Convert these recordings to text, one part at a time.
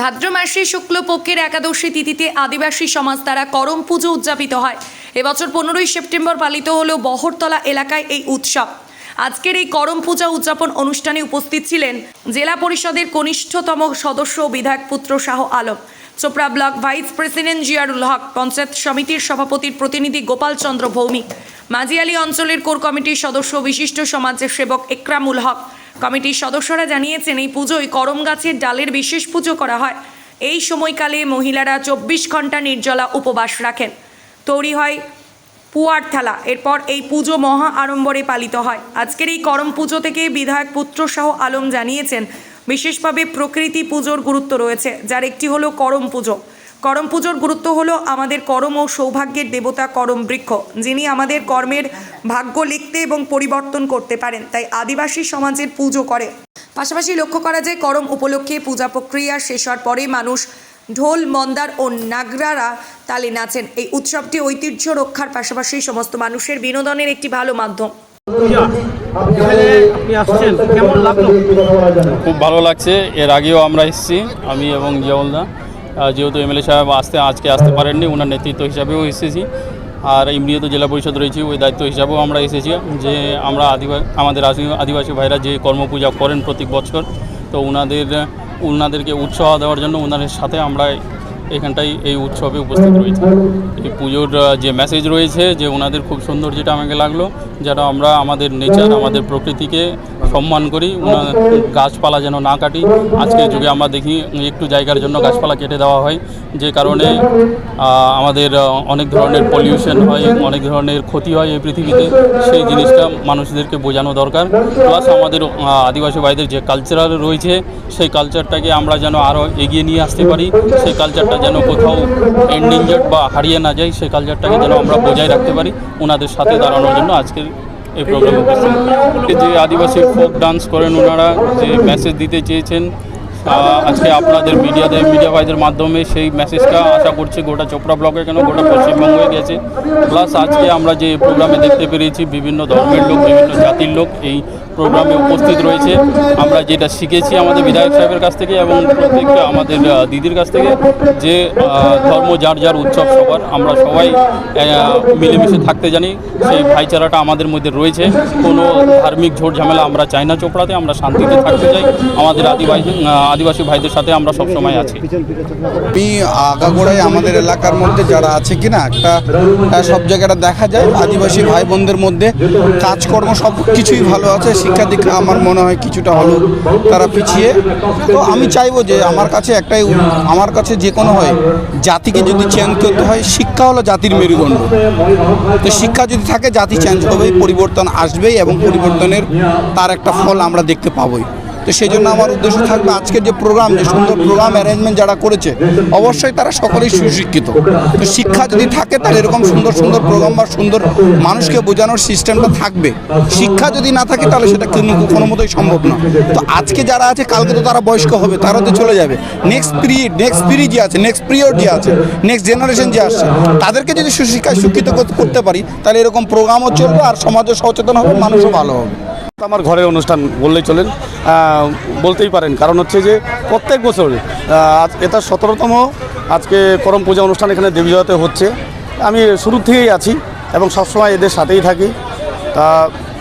ভাদ্র মাসে শুক্লপক্ষের একাদশী তিথিতে আদিবাসী সমাজ দ্বারা করম পুজো উদযাপিত হয়। এবছর পনেরোই সেপ্টেম্বর পালিত হলো বহরতলা এলাকায় এই উৎসব। আজকের এই করম পূজা উদযাপন অনুষ্ঠানে উপস্থিত ছিলেন জেলা পরিষদের কনিষ্ঠতম সদস্য বিধায়ক পুত্র Shah Alam, Chopra block vice president Ziarul Haque, panchayat সমিতির সভাপতির প্রতিনিধি গোপাল চন্দ্র ভৌমিক, মাঝিয়ালি অঞ্চলের কোর কমিটির সদস্য বিশিষ্ট সমাজের সেবক একরামুল হক কমিটির সদস্যরা জানিয়েছেন, এই পুজোয় করম গাছের ডালের বিশেষ পুজো করা হয়। এই সময়কালে মহিলারা চব্বিশ ঘণ্টা নির্জলা উপবাস রাখেন। তৈরি হয় পুয়ার থালা। এরপর এই পুজো মহা আড়ম্বরে পালিত হয়। আজকের এই করম পুজো থেকে বিধায়ক পুত্র শাহ আলম জানিয়েছেন, বিশেষভাবে প্রকৃতি পুজোর গুরুত্ব রয়েছে, যার একটি হলো করম পুজো। করম পুজোর গুরুত্ব হলো আমাদের করম ও সৌভাগ্যের দেবতা করম বৃক্ষ যিনি আমাদের কর্মের ভাগ্য লিখতে এবং পরিবর্তন করতে পারেন। তাই আদিবাসী সমাজের পুজো করে। পাশাপাশি লক্ষ্য করা যায় করম উপলক্ষে পূজা প্রক্রিয়া শেষ হওয়ার পরে মানুষ ঢোল মন্দার ও নাগরারা তালে নাচেন। এই উৎসবটি ঐতিহ্য রক্ষার পাশাপাশি সমস্ত মানুষের বিনোদনের একটি ভালো মাধ্যম। খুব ভালো লাগছে। এর আগেও আমরা এসেছি আমি এবং জিয়াউলদা। যেহেতু এমএলএ সাহেব আসতে, আজকে আসতে পারেননি ওনার নেতৃত্ব হিসাবেও এসেছি। আর এমনিও তো জেলা পরিষদ রয়েছে, ওই দায়িত্ব হিসাবেও আমরা এসেছি। যে আমরা আদিবাসী আমাদের আদি- আদিবাসী ভাইরা যে কর্মপূজা করেন প্রতি বছর, তো ওনাদের ওনাদেরকে উৎসাহ দেওয়ার জন্য ওনাদের সাথে আমরা এখানটাই এই উৎসবে উপস্থিত রয়েছে। এই পুজোর যে মেসেজ রয়েছে যে ওনাদের খুব সুন্দর যেটা আমাকে লাগল, যেন আমরা আমাদের নেচার আমাদের প্রকৃতিকে সম্মান করি গাছপালা যেন না কাটি। আজকের যুগে আমরা দেখি একটু জায়গার জন্য গাছপালা কেটে দেওয়া হয়, যে কারণে আমাদের অনেক ধরনের পলিউশন হয়, অনেক ধরনের ক্ষতি হয় এই পৃথিবীতে। সেই জিনিসটা মানুষদেরকে বোঝানো দরকার। প্লাস আমাদের আদিবাসী ভাইদের যে কালচারাল রয়েছে, সেই কালচারটাকে আমরা যেন আরও এগিয়ে নিয়ে আসতে পারি। সেই কালচারটা যেন কোথাও এন্ডেঞ্জার্ড বা হারিয়ে না যায় সেই কালচারটাকে যেন আমরা বজায় রাখতে পারি ওনাদের সাথে দাঁড়ানোর জন্য আজকের এই প্রোগ্রাম যে আদিবাসী ফোক ডান্স করেন ওনারা যে মেসেজ দিতে চেয়েছেন আজকে আপনাদের মিডিয়াদের মিডিয়া ভাইদের মাধ্যমে সেই মেসেজটা আশা করছি গোটা চোপড়া ব্লকে কেন, গোটা পশ্চিমবঙ্গে গেছে। প্লাস আজকে আমরা যে প্রোগ্রামে দেখতে পেরেছি, বিভিন্ন ধর্মের লোক, বিভিন্ন জাতির লোক এই প্রোগ্রামে উপস্থিত রয়েছে। আমরা যেটা শিখেছি আমাদের বিধায়ক সাহেবের কাছ থেকে এবং প্রত্যেকটা আমাদের দিদির কাছ থেকে যে ধর্ম যার যার উৎসব সবার, আমরা সবাই মিলেমিশে থাকতে জানি। সেই ভাইচারাটা আমাদের মধ্যে রয়েছে। কোনো ধার্মিক ঝামেলা আমরা চাই না চোপড়াতে, আমরা শান্তিতে থাকতে চাই। আমাদের আদিবাসী আদিবাসী ভাইদের সাথে আমরা সবসময় আছি। আগাগোড়ায় আমাদের এলাকার মধ্যে যারা আছে কিনা, একটা সব জায়গাটা দেখা যায়। আদিবাসী ভাই বোনদের মধ্যে কাজকর্ম সব কিছুই ভালো আছে শিক্ষা দীক্ষা আমার মনে হয় কিছুটা হলো তারা পিছিয়ে। তো আমি চাইব যে আমার কাছে একটাই আমার কাছে যে কোনো হয়, জাতিকে যদি চেঞ্জ করতে হয়, শিক্ষা হলো জাতির মেরুদণ্ড। তো শিক্ষা যদি থাকে, জাতি চেঞ্জ হবেই পরিবর্তন আসবেই এবং পরিবর্তনের তার একটা ফল আমরা দেখতে পাবোই। তো সেই জন্য আমার উদ্দেশ্য থাকবে আজকের যে প্রোগ্রাম যে সুন্দর প্রোগ্রাম অ্যারেঞ্জমেন্ট যারা করেছে, অবশ্যই তারা সকলেই সুশিক্ষিত। তো শিক্ষা যদি থাকে, তাহলে এরকম সুন্দর সুন্দর প্রোগ্রাম বা সুন্দর মানুষকে বোঝানোর সিস্টেমটা থাকবে। শিক্ষা যদি না থাকে, তাহলে সেটা কিন্তু কোনো মতোই সম্ভব না। তো আজকে যারা আছে, কালকে তো তারা বয়স্ক হবে, তারা তো চলে যাবে। নেক্সট পিরিয়ড নেক্সট পিরিয়ড যে আছে নেক্সট পিরিয়ড যে আছে নেক্সট জেনারেশন যে আসছে, তাদেরকে যদি সুশিক্ষায় শিক্ষিত করতে পারি, তাহলে এরকম প্রোগ্রামও চলবে আর সমাজও সচেতন হবে, মানুষও ভালো হবে। আমার ঘরের অনুষ্ঠান বললেই চলেন বলতেই পারেন। কারণ হচ্ছে যে প্রত্যেক বছর আজ এটা সতেরোতম আজকে করম পূজা অনুষ্ঠান এখানে দেবীজয়তে হচ্ছে। আমি শুরু থেকেই আছি এবং সবসময় এদের সাথেই থাকি। তা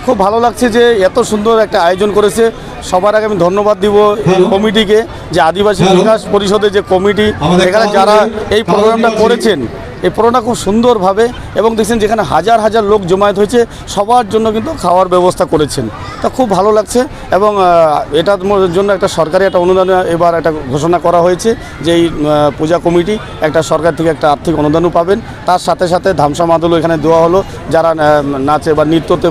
খুব ভালো লাগছে যে এত সুন্দর একটা আয়োজন করেছে। সবার আগে আমি ধন্যবাদ দিব এই কমিটিকে যে আদিবাসী বিকাশ পরিষদের যে কমিটি এখানে যারা এই প্রোগ্রামটা করেছেন এই প্রোগ্রামটা খুব সুন্দরভাবে এবং দেখছেন যেখানে হাজার হাজার লোক জমায়েত হয়েছে, সবার জন্য কিন্তু খাওয়ার ব্যবস্থা করেছেন। তা খুব ভালো লাগছে এবং এটার জন্য একটা সরকারি একটা অনুদান এবার একটা ঘোষণা করা হয়েছে যে এই পূজা কমিটি একটা সরকার থেকে একটা আর্থিক অনুদানও পাবেন। তার সাথে সাথে ধামসা মাদলও এখানে দেওয়া হলো, যারা নাচে বা নৃত্যতে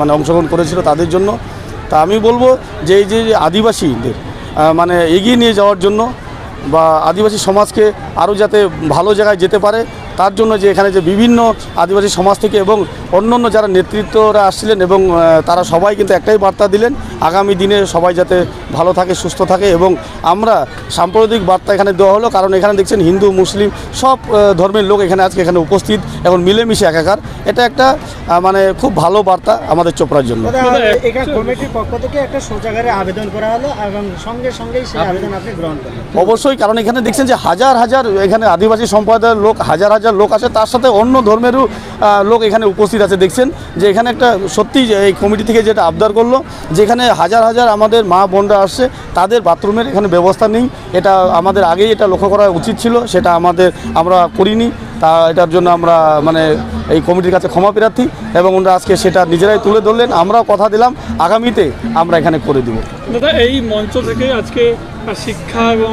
মানে অংশগ্রহণ করেছিল তাদের জন্য। তা আমি বলব যে এই যে আদিবাসীদের মানে এগিয়ে নিয়ে যাওয়ার জন্য বা আদিবাসী সমাজকে আরও যাতে ভালো জায়গায় যেতে পারে তার জন্য যে এখানে যে বিভিন্ন আদিবাসী সমাজ থেকে এবং অন্য অন্য যারা নেতৃত্বরা আসছিলেন এবং তারা সবাই কিন্তু একটাই বার্তা দিলেন আগামী দিনে সবাই যাতে ভালো থাকে সুস্থ থাকে এবং আমরা সাম্প্রদায়িক বার্তা এখানে দেওয়া হলো কারণ এখানে দেখছেন হিন্দু মুসলিম সব ধর্মের লোক এখানে আজকে এখানে উপস্থিত এবং মিলেমিশে একাকার। এটা একটা মানে খুব ভালো বার্তা আমাদের চোপড়ার জন্য। কমিটির পক্ষ থেকে একটা শৌচাগারে আবেদন করা হলো এবং সঙ্গে সঙ্গেই সেই আবেদন আপনি গ্রহণ করলেন। অবশ্যই কারণ এখানে দেখছেন যে হাজার হাজার এখানে আদিবাসী সম্প্রদায়ের লোক হাজার হাজার লোক আছে, তার সাথে অন্য ধর্মেরও লোক এখানে উপস্থিত আছে, দেখছেন? যে এখানে একটা সত্যি এই কমিটি থেকে যেটা আবদার করল, যেখানে হাজার হাজার আমাদের মা বোনরা আসছে, তাদের বাথরুমের এখানে ব্যবস্থা নেই। এটা আমাদের আগেই এটা লক্ষ্য করা উচিত ছিল, সেটা আমাদের আমরা করিনি। তা এটার জন্য আমরা মানে এই কমিটির কাছে ক্ষমা প্রার্থী এবং ওনারা আজকে সেটা নিজেরাই তুলে ধরলেন। আমরাও কথা দিলাম আগামীতে আমরা এখানে করে দেবো। দাদা এই মঞ্চ থেকে আজকে শিক্ষা এবং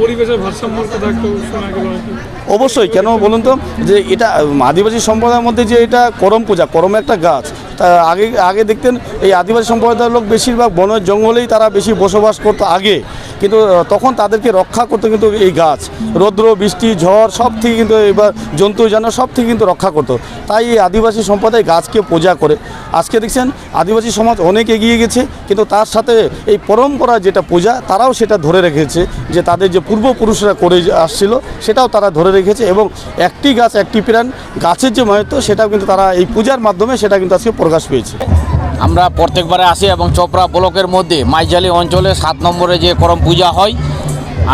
পরিবেশের ভারসাম্যর কথা একটু শোনা গেল অবশ্যই কেন বলুন তো যে এটা আদিবাসী সম্প্রদায়ের মধ্যে যে এটা করম পূজা করম একটা গাছ তা আগে আগে দেখতেন এই আদিবাসী সম্প্রদায়ের লোক বেশিরভাগ বনের জঙ্গলেই তারা বেশি বসবাস করতো আগে। কিন্তু তখন তাদেরকে রক্ষা করতে কিন্তু এই গাছ, রৌদ্র, বৃষ্টি, ঝড়, সব থেকে কিন্তু এবার জন্তু জানোয়ার সব থেকে কিন্তু রক্ষা করতো। তাই এই আদিবাসী সম্প্রদায় গাছকে পূজা করে। আজকে দেখছেন, আদিবাসী সমাজ অনেক এগিয়ে গেছে, কিন্তু তার সাথে এই পরম্পরা যেটা পূজা, তারাও সেটা ধরে রেখেছে, যে তাদের যে পূর্বপুরুষরা করে আসছিল, সেটাও তারা ধরে রেখেছে এবং একটি গাছ, একটি প্রাণ, গাছের যে মাহাত্ম সেটাও কিন্তু তারা এই পূজার মাধ্যমে সেটা কিন্তু আজকে প্রকাশ পেয়েছে। আমরা প্রত্যেকবারে আসি এবং চোপড়া ব্লকের মধ্যে মাইজালি অঞ্চলে সাত নম্বরে যে করম পূজা হয়,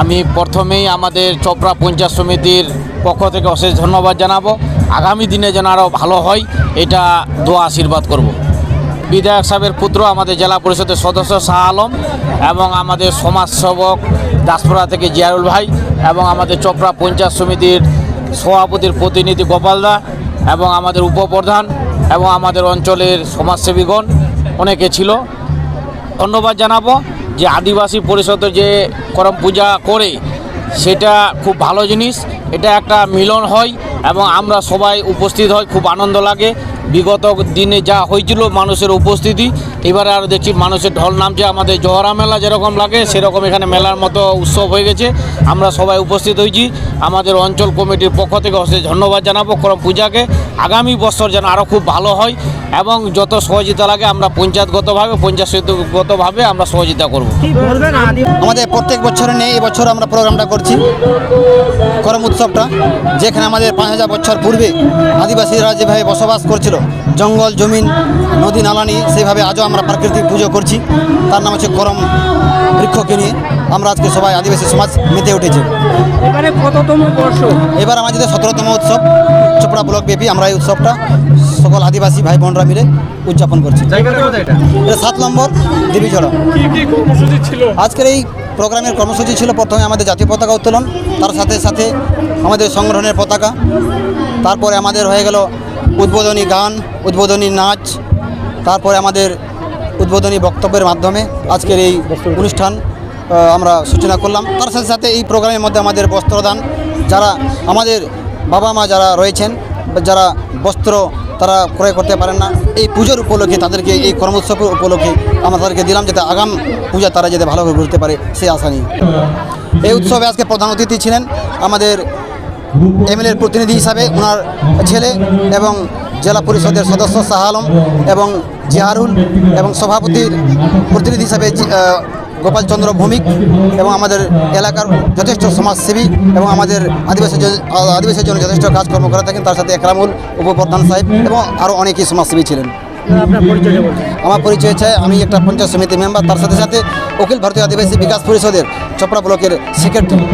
আমি প্রথমেই আমাদের চোপড়া পঞ্চায়েত সমিতির পক্ষ থেকে অশেষ ধন্যবাদ জানাব আগামী দিনে যেন আরও ভালো হয়, এটা দোয়া আশীর্বাদ করব। বিধায়ক সাহেবের পুত্র আমাদের জেলা পরিষদের সদস্য শাহ আলম এবং আমাদের সমাজসেবক দাসপুরা থেকে জিয়ারুল ভাই এবং আমাদের চোপড়া পঞ্চায়েত সমিতির সভাপতির প্রতিনিধি গোপালদা এবং আমাদের উপপ্রধান এবং আমাদের অঞ্চলের সমাজসেবীগণ অনেকে ছিল। ধন্যবাদ জানাব যে আদিবাসী পরিষদের যে করম পূজা করে, সেটা খুব ভালো জিনিস। এটা একটা মিলন হয় এবং আমরা সবাই উপস্থিত হই, খুব আনন্দ লাগে। বিগত দিনে যা হয়েছিল মানুষের উপস্থিতি, এবারে আর দেখছি মানুষের ঢল নামছে। আমাদের জহরা মেলা যেরকম লাগে, সেরকম এখানে মেলার মতো উৎসব হয়ে গেছে। আমরা সবাই উপস্থিত হয়েছি। আমাদের অঞ্চল কমিটির পক্ষ থেকে ধন্যবাদ জানাব করম পূজাকে। আগামী বছর যেন আরও খুব ভালো হয় এবং যত সহযোগিতা লাগে আমরা পঞ্চায়েতগতভাবে পঞ্চায়েতগতভাবে আমরা সহযোগিতা করব। আমাদের প্রত্যেক বছরে নেই এই বছর আমরা প্রোগ্রামটা করছি। করম উৎসবটা যেখানে আমাদের পাঁচ হাজার বছর পূর্বে আদিবাসীরা যেভাবে বসবাস করছিল জঙ্গল জমিন নদী নালা নিয়ে সেইভাবে আজও আমরা প্রাকৃতিক পুজো করছি। তার নাম হচ্ছে করম বৃক্ষকে নিয়ে। আমরা আজকে সবাই আদিবাসী সমাজ মেতে উঠেছি। এবারে কততম বর্ষ? এবার আমাদের সতেরোতম উৎসব চোপড়া ব্লক ব্যাপী আমরা এই উৎসবটা সকল আদিবাসী ভাই বোনরা মিলে উদযাপন করছি। এটা? সাত নম্বর ছিল? আজকের এই প্রোগ্রামের কর্মসূচি ছিল প্রথমে আমাদের জাতীয় পতাকা উত্তোলন তার সাথে সাথে আমাদের সংগঠনের পতাকা তারপরে আমাদের হয়ে গেল উদ্বোধনী গান উদ্বোধনী নাচ তারপরে আমাদের উদ্বোধনী বক্তব্যের মাধ্যমে আজকের এই অনুষ্ঠান আমরা সূচনা করলাম। তার সাথে সাথে এই প্রোগ্রামের মধ্যে আমাদের বস্ত্রদান, যারা আমাদের বাবা মা যারা রয়েছেন, যারা বস্ত্র তারা ক্রয় করতে পারেন না, এই পুজোর উপলক্ষে তাদেরকে, এই কর্মোৎসব উপলক্ষে আমরা তাদেরকে দিলাম যাতে আগাম পূজা তারা যাতে ভালোভাবে ঘুরতে পারে সেই আশা নিয়ে। এই উৎসবে আজকে প্রধান অতিথি ছিলেন আমাদের এমএলএর প্রতিনিধি হিসাবে ওনার ছেলে এবং জেলা পরিষদের সদস্য শাহ আলম এবং জিয়ারুল এবং সভাপতির প্রতিনিধি হিসাবে জি- আহ, গোপাল চন্দ্র ভৌমিক এবং আমাদের এলাকার যথেষ্ট সমাজসেবী এবং আমাদের আদিবাসী আদিবাসীর জন্য যথেষ্ট কাজকর্ম করে থাকেন তার সাথে একরামুল উপপ্রধান সাহেব এবং আরও অনেকেই সমাজসেবী ছিলেন। আমার পরিচয় চাই আমি একটা পঞ্চায়েত সমিতি মেম্বার তার সাথে সাথে অখিল ভারতীয় আদিবাসী বিকাশ পরিষদের চপড়া ব্লকের সেক্রেটারি